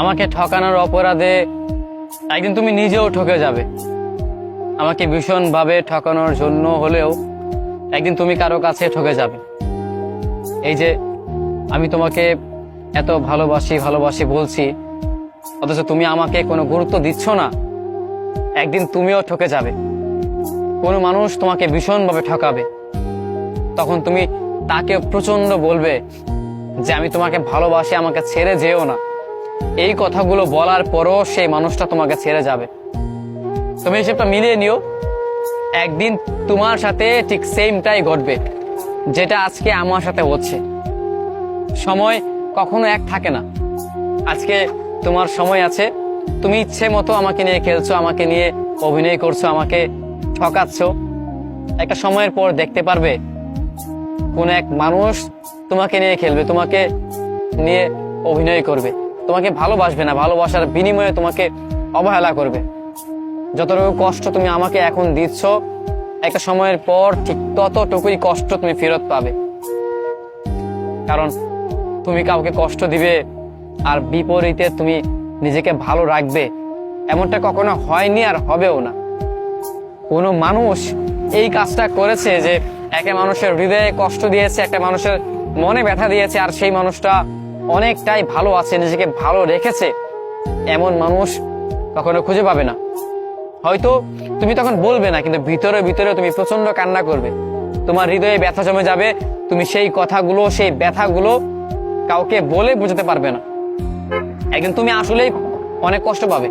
আমাকে ঠকানোর অপরাধে একদিন তুমি নিজেও ঠকে যাবে। আমাকে ভীষণভাবে ঠকানোর জন্য হলেও একদিন তুমি কারও কাছে ঠকে যাবে। এই যে আমি তোমাকে এত ভালোবাসি ভালোবাসি বলছি, অথচ তুমি আমাকে কোনো গুরুত্ব দিচ্ছ না, একদিন তুমিও ঠকে যাবে। কোনো মানুষ তোমাকে ভীষণভাবে ঠকাবে। তখন তুমি তাকে প্রচণ্ড বলবে যে, আমি তোমাকে ভালোবাসি, আমাকে ছেড়ে যেও না। এই কথাগুলো বলার পরও সেই মানুষটা তোমাকে ছেড়ে যাবে। তুমি হিসেবটা মিলিয়ে নিও। একদিন তোমার সাথে ঠিক সেমটাই ঘটবে, যেটা আজকে আমার সাথে হচ্ছে। সময় কখনো এক থাকে না। আজকে তোমার সময় আছে। তুমি ইচ্ছে মতো আমাকে নিয়ে খেলছো, আমাকে নিয়ে অভিনয় করছ, আমাকে ঠকাচ্ছ। একটা সময়ের পর দেখতে পারবে কোন এক মানুষ তোমাকে নিয়ে খেলবে, তোমাকে নিয়ে অভিনয় করবে। তোমাকে ভালোবাসবে না, ভালোবাসার বিনিময়ে তোমাকে অবহেলা করবে। যতটুকু কষ্ট তুমি আমাকে এখন দিচ্ছ একটা সময়ের পর ঠিক ততটুকুই কষ্ট তুমি ফেরত পাবে। কারণ তুমি কাউকে কষ্ট দিবে আর বিপরীতে তুমি নিজেকে ভালো রাখবে, এমনটা কখনো হয়নি আর হবেও না। কোনো মানুষ এই কাজটা করেছে যে একটা মানুষের হৃদয়ে কষ্ট দিয়েছে, একটা মানুষের মনে ব্যথা দিয়েছে, আর সেই মানুষটা অনেকটাই ভালো আছে, নিজেকে ভালো রেখেছে, এমন মানুষ কখনো খুঁজে পাবে না। হয়তো তুমি তখন বলবে না, কিন্তু ভিতরে ভিতরে তুমি প্রচণ্ড কান্না করবে। তোমার হৃদয়ে ব্যথা জমে যাবে, তুমি সেই কথাগুলো, সেই ব্যথাগুলো কাউকে বলে বোঝাতে পারবে না। একদিন তুমি আসলেই অনেক কষ্ট পাবে।